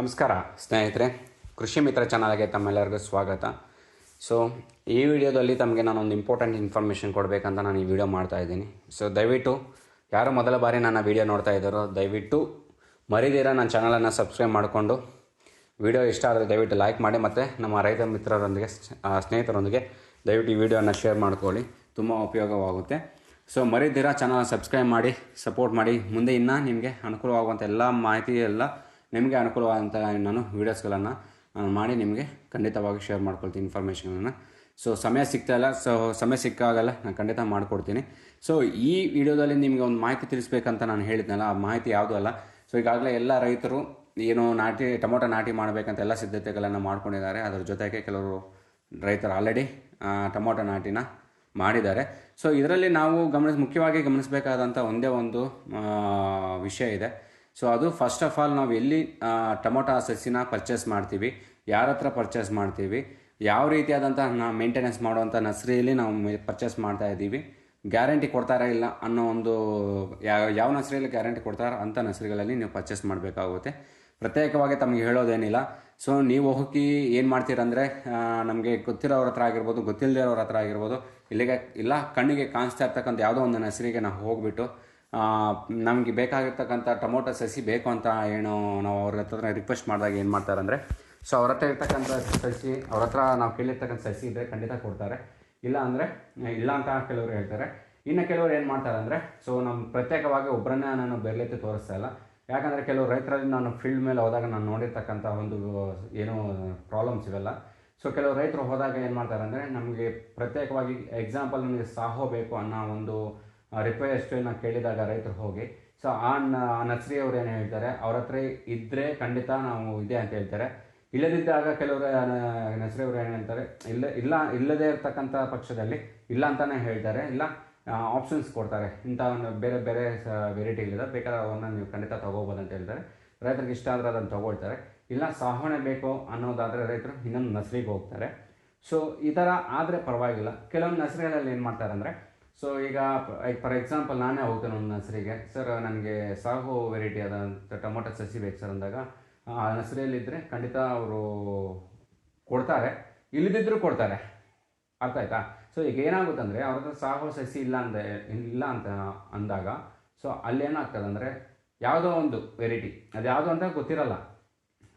ನಮಸ್ಕಾರ, ಸ್ನೇಹಿತರೆ. ಕೃಷಿ ಮಿತ್ರ ಚಾನಲ್ಗೆ ತಮ್ಮೆಲ್ಲರಿಗೂ ಸ್ವಾಗತ. ಸೊ ಈ ವಿಡಿಯೋದಲ್ಲಿ ತಮಗೆ ನಾನೊಂದು ಇಂಪಾರ್ಟೆಂಟ್ ಇನ್ಫಾರ್ಮೇಷನ್ ಕೊಡಬೇಕಂತ ನಾನು ಈ ವಿಡಿಯೋ ಮಾಡ್ತಾ ಇದ್ದೀನಿ. ಸೊ ದಯವಿಟ್ಟು ಯಾರು ಮೊದಲ ಬಾರಿ ನನ್ನ ವಿಡಿಯೋ ನೋಡ್ತಾ ಇದ್ದಾರೋ, ದಯವಿಟ್ಟು ಮರಿದಿರ ನನ್ನ ಚಾನಲನ್ನು ಸಬ್ಸ್ಕ್ರೈಬ್ ಮಾಡಿಕೊಂಡು ವಿಡಿಯೋ ಇಷ್ಟ ಆದರೆ ದಯವಿಟ್ಟು ಲೈಕ್ ಮಾಡಿ ಮತ್ತು ನಮ್ಮ ರೈತ ಮಿತ್ರರೊಂದಿಗೆ ಸ್ನೇಹಿತರೊಂದಿಗೆ ದಯವಿಟ್ಟು ಈ ವಿಡಿಯೋನ ಶೇರ್ ಮಾಡ್ಕೊಳ್ಳಿ. ತುಂಬ ಉಪಯೋಗವಾಗುತ್ತೆ. ಸೊ ಮರಿದಿರ ಚಾನಲ್ ಸಬ್ಸ್ಕ್ರೈಬ್ ಮಾಡಿ ಸಪೋರ್ಟ್ ಮಾಡಿ. ಮುಂದೆ ಇನ್ನೂ ನಿಮಗೆ ಅನುಕೂಲವಾಗುವಂಥ ಎಲ್ಲ ಮಾಹಿತಿ ಎಲ್ಲ ನಿಮಗೆ ಅನುಕೂಲವಾದಂಥ ನಾನು ವೀಡಿಯೋಸ್ಗಳನ್ನು ಮಾಡಿ ನಿಮಗೆ ಖಂಡಿತವಾಗಿ ಶೇರ್ ಮಾಡ್ಕೊಳ್ತೀನಿ ಇನ್ಫಾರ್ಮೇಷನನ್ನು ಸೊ ಸಮಯ ಸಿಗ್ತಾ ಇಲ್ಲ. ಸೊ ಸಮಯ ಸಿಕ್ಕಾಗಲ್ಲ. ನಾನು ಖಂಡಿತ ಮಾಡಿಕೊಡ್ತೀನಿ. ಸೊ ಈ ವಿಡಿಯೋದಲ್ಲಿ ನಿಮಗೆ ಒಂದು ಮಾಹಿತಿ ತಿಳಿಸ್ಬೇಕಂತ ನಾನು ಹೇಳಿದ್ನಲ್ಲ, ಆ ಮಾಹಿತಿ ಯಾವುದೂ ಅಲ್ಲ. ಸೊ ಈಗಾಗಲೇ ಎಲ್ಲ ರೈತರು ಏನು ನಾಟಿ, ಟೊಮೊಟೊ ನಾಟಿ ಮಾಡಬೇಕಂತ ಎಲ್ಲ ಸಿದ್ಧತೆಗಳನ್ನು ಮಾಡ್ಕೊಂಡಿದ್ದಾರೆ. ಅದರ ಜೊತೆಗೆ ಕೆಲವರು ರೈತರು ಆಲ್ರೆಡಿ ಟೊಮೊಟೊ ನಾಟಿನ ಮಾಡಿದ್ದಾರೆ. ಸೊ ಇದರಲ್ಲಿ ನಾವು ಗಮನಿಸ್, ಮುಖ್ಯವಾಗಿ ಗಮನಿಸಬೇಕಾದಂಥ ಒಂದೇ ಒಂದು ವಿಷಯ ಇದೆ. ಸೊ ಅದು ಫಸ್ಟ್ ಆಫ್ ಆಲ್ ನಾವು ಎಲ್ಲಿ ಟೊಮೊಟೊ ಸಸಿನ ಪರ್ಚೇಸ್ ಮಾಡ್ತೀವಿ, ಯಾರ ಹತ್ರ ಪರ್ಚೇಸ್ ಮಾಡ್ತೀವಿ, ಯಾವ ರೀತಿಯಾದಂಥ ನಾವು ಮೇಂಟೆನೆನ್ಸ್ ಮಾಡುವಂಥ ನರ್ಸರಿಯಲ್ಲಿ ನಾವು ಪರ್ಚೇಸ್ ಮಾಡ್ತಾ ಇದ್ದೀವಿ. ಗ್ಯಾರಂಟಿ ಕೊಡ್ತಾರಾ ಇಲ್ಲ ಅನ್ನೋ ಒಂದು ಯಾವ ಯಾವ ನರ್ಸರಿಯಲ್ಲಿ ಗ್ಯಾರಂಟಿ ಕೊಡ್ತಾರೋ ಅಂಥ ನರ್ಸರಿಗಳಲ್ಲಿ ನೀವು ಪರ್ಚೇಸ್ ಮಾಡಬೇಕಾಗುತ್ತೆ. ಪ್ರತ್ಯೇಕವಾಗಿ ತಮಗೆ ಹೇಳೋದೇನಿಲ್ಲ. ಸೊ ನೀವು ಹೋಗಿ ಏನು ಮಾಡ್ತೀರಂದರೆ ನಮಗೆ ಗೊತ್ತಿರೋರ ಹತ್ರ ಆಗಿರ್ಬೋದು ಗೊತ್ತಿಲ್ಲದಿರೋರ ಹತ್ರ ಆಗಿರ್ಬೋದು, ಇಲ್ಲಿಗೆ, ಇಲ್ಲ, ಕಣ್ಣಿಗೆ ಕಾಣಿಸ್ತಾ ಇರ್ತಕ್ಕಂಥ ಯಾವುದೋ ಒಂದು ನರ್ಸರಿಗೆ ನಾವು ಹೋಗ್ಬಿಟ್ಟು ನಮಗೆ ಬೇಕಾಗಿರ್ತಕ್ಕಂಥ ಟೊಮೊಟೊ ಸಸಿ ಬೇಕು ಅಂತ ಏನು ನಾವು ಅವ್ರ ಹತ್ರ ರಿಕ್ವೆಸ್ಟ್ ಮಾಡಿದಾಗ ಏನು ಮಾಡ್ತಾರೆ ಅಂದರೆ ಸೊ ಅವ್ರ ಹತ್ರ ಇರ್ತಕ್ಕಂಥ ಸಸಿ, ಅವ್ರ ಹತ್ರ ನಾವು ಕೇಳಿರ್ತಕ್ಕಂಥ ಸಸಿ ಇದ್ದರೆ ಖಂಡಿತ ಕೊಡ್ತಾರೆ. ಇಲ್ಲ ಅಂದರೆ, ಇಲ್ಲ ಅಂತ ಕೆಲವರು ಹೇಳ್ತಾರೆ. ಇನ್ನು ಕೆಲವರು ಏನು ಮಾಡ್ತಾರೆ ಅಂದರೆ ಸೊ ನಮ್ಮ ಪ್ರತ್ಯೇಕವಾಗಿ ಒಬ್ಬರನ್ನೇ ನಾನು ಬೆರಳೆತ್ತಿ ತೋರಿಸ್ತಾ ಇಲ್ಲ. ಯಾಕಂದರೆ ಕೆಲವು ರೈತರಲ್ಲಿ ನಾನು ಫೀಲ್ಡ್ ಮೇಲೆ ಹೋದಾಗ ನಾನು ನೋಡಿರ್ತಕ್ಕಂಥ ಒಂದು ಏನು ಪ್ರಾಬ್ಲಮ್ಸ್ ಇವೆಲ್ಲ. ಸೊ ಕೆಲವು ರೈತರು ಹೋದಾಗ ಏನು ಮಾಡ್ತಾರೆ ಅಂದರೆ ನಮಗೆ ಪ್ರತ್ಯೇಕವಾಗಿ ಎಕ್ಸಾಂಪಲ್ ನಮಗೆ ಸಾಹೋ ಬೇಕು ಅನ್ನೋ ಒಂದು ರಿಕ್ವೆಸ್ಟನ್ನು ಕೇಳಿದಾಗ ರೈತರು ಹೋಗಿ, ಸೊ, ಆ ನರ್ಸರಿ ಅವ್ರು ಏನು ಹೇಳ್ತಾರೆ, ಅವ್ರ ಹತ್ರ ಇದ್ದರೆ ಖಂಡಿತ ನಾವು ಇದೆ ಅಂತ ಹೇಳ್ತಾರೆ. ಇಲ್ಲದಿದ್ದಾಗ ಕೆಲವರು ನರ್ಸರಿ ಅವರು ಏನು ಹೇಳ್ತಾರೆ, ಇಲ್ಲ ಇಲ್ಲ, ಇಲ್ಲದೇ ಇರತಕ್ಕಂಥ ಪಕ್ಷದಲ್ಲಿ ಇಲ್ಲ ಅಂತಾನೆ ಹೇಳ್ತಾರೆ. ಇಲ್ಲ ಆಪ್ಷನ್ಸ್ ಕೊಡ್ತಾರೆ. ಇಂಥ ಒಂದು ಬೇರೆ ಬೇರೆ ವೆರೈಟಿಗಳಿದೆ ಬೇಕಾದ್ರೆ ಅವನ್ನ ನೀವು ಖಂಡಿತ ತೊಗೋಬೋದು ಅಂತ ಹೇಳ್ತಾರೆ. ರೈತರಿಗೆ ಇಷ್ಟ ಆದರೆ ಅದನ್ನು ತಗೊಳ್ತಾರೆ. ಇಲ್ಲ ಸಾವಣೆ ಬೇಕು ಅನ್ನೋದಾದರೆ ರೈತರು ಇನ್ನೊಂದು ನರ್ಸರಿಗೆ ಹೋಗ್ತಾರೆ. ಸೊ, ಈ ಥರ ಆದರೆ ಪರವಾಗಿಲ್ಲ. ಕೆಲವೊಂದು ನರ್ಸರಿಗಳಲ್ಲಿ ಏನು ಮಾಡ್ತಾರೆ ಅಂದರೆ ಸೊ ಈಗ ಫಾರ್ ಎಕ್ಸಾಂಪಲ್ ನಾನೇ ಹೋಗ್ತೇನೆ ಒಂದು ನರ್ಸರಿಗೆ. ಸರ್ ನನಗೆ ಸಾಹೋ ವೆರೈಟಿ ಆದಂಥ ಟೊಮೊಟೊ ಸಸಿ ಬೇಕು ಸರ್ ಅಂದಾಗ, ಆ ನರ್ಸರಿಯಲ್ಲಿದ್ದರೆ ಖಂಡಿತ ಅವರು ಕೊಡ್ತಾರೆ. ಇಲ್ಲದಿದ್ದರೂ ಕೊಡ್ತಾರೆ. ಅರ್ಥ ಆಯ್ತಾ? ಸೊ ಈಗ ಏನಾಗುತ್ತೆ ಅಂದರೆ ಅವ್ರ ಹತ್ರ ಸಾಹೋ ಸಸಿ ಇಲ್ಲ ಅಂದ, ಇಲ್ಲ ಅಂತ ಅಂದಾಗ ಸೊ ಅಲ್ಲಿ ಏನಾಗ್ತದೆ ಅಂದರೆ ಯಾವುದೋ ಒಂದು ವೆರೈಟಿ ಅದು ಯಾವುದು ಅಂತ ಗೊತ್ತಿರಲ್ಲ.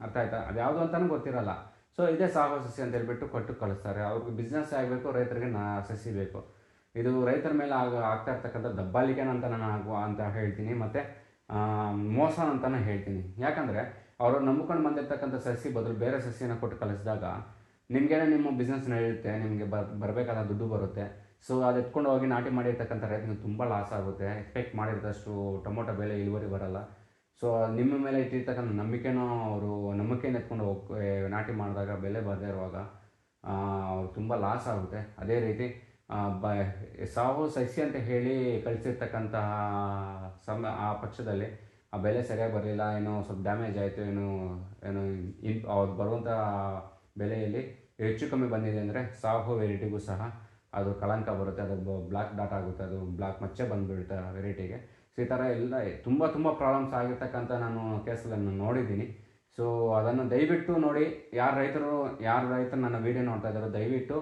ಅರ್ಥ ಆಯ್ತಾ? ಅದು ಯಾವುದು ಅಂತಲೂ ಗೊತ್ತಿರಲ್ಲ. ಸೊ ಇದೇ ಸಾಹೋ ಸಸಿ ಅಂತ ಹೇಳ್ಬಿಟ್ಟು ಕೊಟ್ಟು ಕಳಿಸ್ತಾರೆ. ಅವ್ರಿಗೆ ಬಿಸ್ನೆಸ್ ಆಗಬೇಕು, ರೈತರಿಗೆ ನಾ ಸಸಿ ಬೇಕು. ಇದು ರೈತರ ಮೇಲೆ ಆಗ ಆಗ್ತಾ ಇರ್ತಕ್ಕಂಥ ದಬ್ಬಾಳಿಕೆನ ಅಂತ ನಾನು ಆಗುವ ಅಂತ ಹೇಳ್ತೀನಿ, ಮತ್ತು ಮೋಸ ಅಂತಲೇ ಹೇಳ್ತೀನಿ. ಯಾಕಂದರೆ, ಅವರು ನಂಬ್ಕೊಂಡು ಬಂದಿರ್ತಕ್ಕಂಥ ಸಸಿ ಬದಲು ಬೇರೆ ಸಸಿನ ಕೊಟ್ಟು ಕಲಿಸಿದಾಗ ನಿಮಗೇನೆ ನಿಮ್ಮ ಬಿಸ್ನೆಸ್ ನಡೆಯುತ್ತೆ, ನಿಮಗೆ ಬರ್ ಬರಬೇಕಾದ ದುಡ್ಡು ಬರುತ್ತೆ. ಸೊ ಅದು ಎತ್ಕೊಂಡು ಹೋಗಿ ನಾಟಿ ಮಾಡಿರ್ತಕ್ಕಂಥ ರೈತನಿಗೆ ತುಂಬ ಲಾಸ್ ಆಗುತ್ತೆ. ಎಕ್ಸ್ಪೆಕ್ಟ್ ಮಾಡಿದಷ್ಟು ಟೊಮೊಟೊ ಬೆಲೆ ಇಳುವರಿ ಬರಲ್ಲ. ಸೊ ನಿಮ್ಮ ಮೇಲೆ ಇಟ್ಟಿರ್ತಕ್ಕಂಥ ನಂಬಿಕೆನೂ ಅವರು ನಂಬಿಕೆಯನ್ನು ಎತ್ಕೊಂಡು ಹೋಗಿ ನಾಟಿ ಮಾಡಿದಾಗ, ಬೆಲೆ ಬರದೇ ಇರುವಾಗ ತುಂಬ ಲಾಸ್ ಆಗುತ್ತೆ. ಅದೇ ರೀತಿ ಬ, ಸಾವು ಸಸಿ ಅಂತ ಹೇಳಿ ಕಳಿಸಿರ್ತಕ್ಕಂತಹ ಸಮ, ಆ ಪಕ್ಷದಲ್ಲಿ ಆ ಬೆಲೆ ಸರಿಯಾಗಿ ಬರಲಿಲ್ಲ, ಏನೋ ಸ್ವಲ್ಪ ಡ್ಯಾಮೇಜ್ ಆಯಿತು, ಏನು ಏನು ಇನ್, ಅವ್ರು ಬರುವಂಥ ಬೆಲೆಯಲ್ಲಿ ಹೆಚ್ಚು ಕಮ್ಮಿ ಬಂದಿದೆ ಅಂದರೆ ಸಾಹು ವೆರೈಟಿಗೂ ಸಹ ಅದು ಕಳಂಕ ಬರುತ್ತೆ, ಅದು ಬ್ಲ್ಯಾಕ್ ಡಾಟ್ ಆಗುತ್ತೆ, ಅದು ಬ್ಲ್ಯಾಕ್ ಮಚ್ಚೆ ಬಂದುಬಿಡುತ್ತೆ ವೆರೈಟಿಗೆ. ಸೊ ಈ ಥರ ಎಲ್ಲ ತುಂಬ ತುಂಬ ಪ್ರಾಬ್ಲಮ್ಸ್ ಆಗಿರ್ತಕ್ಕಂಥ ನಾನು ಕೇಸಲ್ಲಿ ನೋಡಿದ್ದೀನಿ. ಸೊ ಅದನ್ನು ದಯವಿಟ್ಟು ನೋಡಿ, ಯಾರು ರೈತರು ಯಾರು ರೈತರು ನನ್ನ ವೀಡಿಯೋ ನೋಡ್ತಾ ಇದ್ದಾರೋ, ದಯವಿಟ್ಟು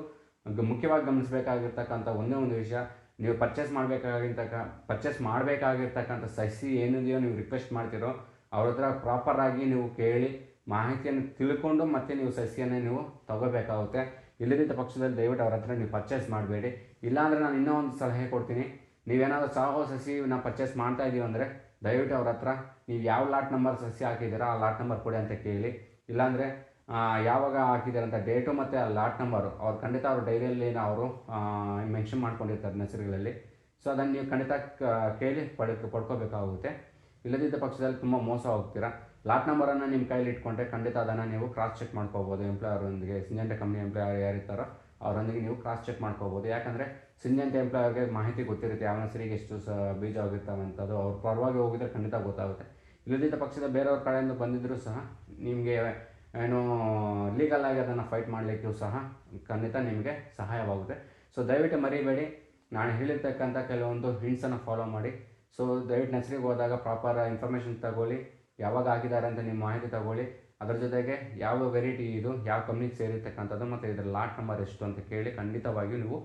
ಮುಖ್ಯವಾಗಿ ಗಮನಿಸಬೇಕಾಗಿರ್ತಕ್ಕಂಥ ಒಂದೇ ಒಂದು ವಿಷಯ, ನೀವು ಪರ್ಚೇಸ್ ಮಾಡಬೇಕಾಗಿರ್ತಕ್ಕ ಪರ್ಚೇಸ್ ಮಾಡಬೇಕಾಗಿರ್ತಕ್ಕಂಥ ಸಸಿ ಏನಿದೆಯೋ ನೀವು ರಿಕ್ವೆಸ್ಟ್ ಮಾಡ್ತಿರೋ, ಅವ್ರ ಹತ್ರ ಪ್ರಾಪರಾಗಿ ನೀವು ಕೇಳಿ, ಮಾಹಿತಿಯನ್ನು ತಿಳ್ಕೊಂಡು ಮತ್ತೆ ನೀವು ಸಸಿಯನ್ನು ನೀವು ತಗೋಬೇಕಾಗುತ್ತೆ. ಇಲ್ಲದಿದ್ದ ಪಕ್ಷದಲ್ಲಿ ದಯವಿಟ್ಟು ಅವ್ರ ಹತ್ರ ನೀವು ಪರ್ಚೇಸ್ ಮಾಡಬೇಡಿ. ಇಲ್ಲಾಂದರೆ ನಾನು ಇನ್ನೂ ಒಂದು ಸಲಹೆ ಕೊಡ್ತೀನಿ. ನೀವೇನಾದರೂ ಸಾಹೋ ಸಸಿಯನ್ನ ಪರ್ಚೇಸ್ ಮಾಡ್ತಾ ಇದ್ದೀವಿ ಅಂದರೆ ದಯವಿಟ್ಟು ಅವ್ರ ಹತ್ರ, ನೀವು ಯಾವ ಲಾಟ್ ನಂಬರ್ ಸಸಿ ಹಾಕಿದ್ದೀರಾ ಆ ಲಾಟ್ ನಂಬರ್ ಕೊಡಿ ಅಂತ ಕೇಳಿ. ಇಲ್ಲಾಂದರೆ ಯಾವಾಗ ಹಾಕಿದ್ದಾರೆ ಅಂತ ಡೇಟು ಮತ್ತು ಲಾಟ್ ನಂಬರು ಅವ್ರು ಖಂಡಿತ ಅವರು ಡೈರಿಯಲ್ಲಿ ಅವರು ಮೆನ್ಷನ್ ಮಾಡ್ಕೊಂಡಿರ್ತಾರೆ ಹೆಸರುಗಳಲ್ಲಿ ಸೊ ಅದನ್ನು ನೀವು ಖಂಡಿತ ಕೇಳಿ ಪಡೆ ಪಡ್ಕೋಬೇಕಾಗುತ್ತೆ. ಇಲ್ಲದಿದ್ದ ಪಕ್ಷದಲ್ಲಿ ತುಂಬ ಮೋಸ ಹೋಗ್ತೀರಾ? ಲಾಟ್ ನಂಬರನ್ನು ನಿಮ್ಮ ಕೈಲಿ ಇಟ್ಕೊಂಡ್ರೆ ಖಂಡಿತ ಅದನ್ನು ನೀವು ಕ್ರಾಸ್ ಚೆಕ್ ಮಾಡ್ಕೋಬೋದು. ಎಂಪ್ಲಾಯರೊಂದಿಗೆ ಸಿಂಜೆಂಟ್ ಕಂಪ್ನಿ ಎಂಪ್ಲಾಯರ್ ಯಾರಿರ್ತಾರೋ, ಅವರೊಂದಿಗೆ ನೀವು ಕ್ರಾಸ್ ಚೆಕ್ ಮಾಡ್ಕೋಬೋದು. ಯಾಕಂದರೆ ಸಿಂಜೆಂಟ್ ಎಂಪ್ಲಾಯರ್ಗೆ ಮಾಹಿತಿ ಗೊತ್ತಿರುತ್ತೆ, ಯಾವ ಹೆಸರಿಗೆ ಎಷ್ಟು ಸ, ಬೀಜ ಅದು ಅವ್ರ ಪರವಾಗಿ ಹೋಗಿದ್ರೆ ಖಂಡಿತ ಗೊತ್ತಾಗುತ್ತೆ. ಇಲ್ಲದಿದ್ದ ಪಕ್ಷದ ಬೇರೆಯವ್ರ ಕಡೆಯಿಂದ ಬಂದಿದ್ದರೂ ಸಹ ನಿಮಗೆ ಏನು ಲೀಗಲ್ ಆಗಿ ಅದನ್ನು ಫೈಟ್ ಮಾಡಲಿಕ್ಕೂ ಸಹ ಖಂಡಿತ ನಿಮಗೆ ಸಹಾಯವಾಗುತ್ತೆ. ಸೊ ದಯವಿಟ್ಟು ಮರಿಬೇಡಿ. ನಾನು ಹೇಳಿರ್ತಕ್ಕಂಥ ಕೆಲವೊಂದು ಹಿಂಟ್ಸನ್ನು ಫಾಲೋ ಮಾಡಿ. ಸೊ ದಯವಿಟ್ಟು ನರ್ಸರಿಗೆ ಹೋದಾಗ ಪ್ರಾಪರ್ ಇನ್ಫಾರ್ಮೇಷನ್ ತಗೊಳ್ಳಿ. ಯಾವಾಗ ಹಾಕಿದ್ದಾರೆ ಅಂತ ನಿಮ್ಮ ಮಾಹಿತಿ ತಗೊಳ್ಳಿ. ಅದರ ಜೊತೆಗೆ ಯಾವ ವೆರೈಟಿ ಇದು, ಯಾವ ಕಂಪ್ನಿಗೆ ಸೇರಿರ್ತಕ್ಕಂಥದ್ದು ಮತ್ತು ಇದರ ಲಾಟ್ ನಂಬರ್ ಎಷ್ಟು ಅಂತ ಕೇಳಿ ಖಂಡಿತವಾಗಿಯೂ ನೀವು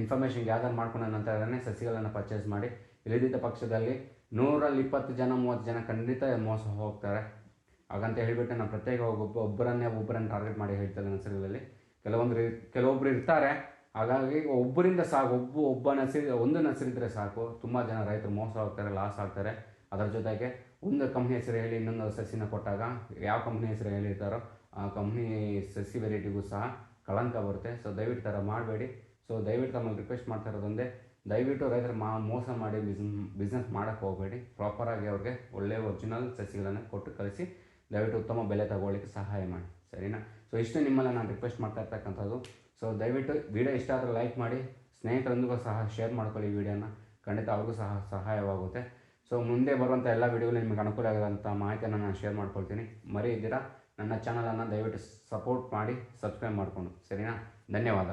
ಇನ್ಫಾರ್ಮೇಷನ್ ಗ್ಯಾದರ್ ಮಾಡ್ಕೊಂಡ ನಂತರನೇ ಸಸಿಗಳನ್ನು ಪರ್ಚೇಸ್ ಮಾಡಿ. ಇಳಿದಿದ್ದ ಪಕ್ಷದಲ್ಲಿ ನೂರಲ್ಲಿ ಇಪ್ಪತ್ತು ಜನ, ಮೂವತ್ತು ಜನ ಖಂಡಿತ ಮೋಸ ಹೋಗ್ತಾರೆ. ಹಾಗಂತ ಹೇಳಿಬಿಟ್ಟು ನಾನು ಪ್ರತ್ಯೇಕ ಒಬ್ಬ ಒಬ್ಬರನ್ನೇ ಒಬ್ಬರನ್ನು ಟಾರ್ಗೆಟ್ ಮಾಡಿ ಹೇಳ್ತಾರೆ ನನ್ನ ನರ್ಸರಿಗಳಲ್ಲಿ ಕೆಲವೊಂದು ಕೆಲವೊಬ್ಬರು ಇರ್ತಾರೆ. ಹಾಗಾಗಿ ಒಬ್ಬರಿಂದ ಸಾಕು, ಒಬ್ಬ ಒಬ್ಬ ನಸಿರಿ ಒಂದು ನಸರಿದ್ರೆ ಸಾಕು. ತುಂಬ ಜನ ರೈತರು ಮೋಸ ಆಗ್ತಾರೆ ಲಾಸ್ ಆಗ್ತಾರೆ. ಅದರ ಜೊತೆಗೆ ಒಂದು ಕಂಪ್ನಿ ಹೆಸರು ಹೇಳಿ ಇನ್ನೊಂದು ಸಸಿನ ಕೊಟ್ಟಾಗ ಯಾವ ಕಂಪ್ನಿ ಹೆಸರು ಹೇಳಿರ್ತಾರೋ ಆ ಕಂಪ್ನಿ ಸಸಿ ವೆರೈಟಿಗೂ ಸಹ ಕಳಂಕ ಬರುತ್ತೆ. ಸೊ ದಯವಿಟ್ಟು ಥರ ಮಾಡಬೇಡಿ. ಸೊ ದಯವಿಟ್ಟು ತಮ್ಮಲ್ಲಿ ರಿಕ್ವೆಸ್ಟ್ ಮಾಡ್ತಾ ಇರೋದೊಂದೇ ದಯವಿಟ್ಟು ರೈತರು ಮಾ ಮೋಸ ಮಾಡಿ ಬಿಸ್ನ್ ಬಿಸ್ನೆಸ್ ಮಾಡೋಕ್ಕೆ ಹೋಗಬೇಡಿ. ಪ್ರಾಪರಾಗಿ ಅವ್ರಿಗೆ ಒಳ್ಳೆಯ ಒರಿಜಿನಲ್ ಸಸಿಗಳನ್ನು ಕೊಟ್ಟು ಕಳಿಸಿ. ದಯವಿಟ್ಟು ಉತ್ತಮ ಬೆಲೆ ತಗೊಳ್ಳಿಕ್ಕೆ ಸಹಾಯ ಮಾಡಿ, ಸರಿನಾ? ಸೊ ಇಷ್ಟು ನಿಮ್ಮಲ್ಲಿ ನಾನು ರಿಕ್ವೆಸ್ಟ್ ಮಾಡ್ತಾ ಇರ್ತಕ್ಕಂಥದ್ದು ಸೊ ದಯವಿಟ್ಟು ವಿಡಿಯೋ ಇಷ್ಟ ಆದರೆ ಲೈಕ್ ಮಾಡಿ, ಸ್ನೇಹಿತರೊಂದಿಗೂ ಸಹ ಶೇರ್ ಮಾಡ್ಕೊಳ್ಳಿ ಈ ವಿಡಿಯೋನ ಖಂಡಿತ ಅವ್ರಿಗೂ ಸಹ ಸಹಾಯವಾಗುತ್ತೆ. ಸೊ ಮುಂದೆ ಬರುವಂಥ ಎಲ್ಲ ವಿಡಿಯೋಗಳು ನಿಮಗೆ ಅನುಕೂಲ ಆಗಿರೋಂಥ ಮಾಹಿತಿಯನ್ನು ನಾನು ಶೇರ್ ಮಾಡ್ಕೊಳ್ತೀನಿ. ಮರಿ ಇದ್ದೀರಾ ನನ್ನ ಚಾನಲನ್ನು ದಯವಿಟ್ಟು ಸಪೋರ್ಟ್ ಮಾಡಿ ಸಬ್ಸ್ಕ್ರೈಬ್ ಮಾಡಿಕೊಂಡು, ಸರಿನಾ? ಧನ್ಯವಾದ.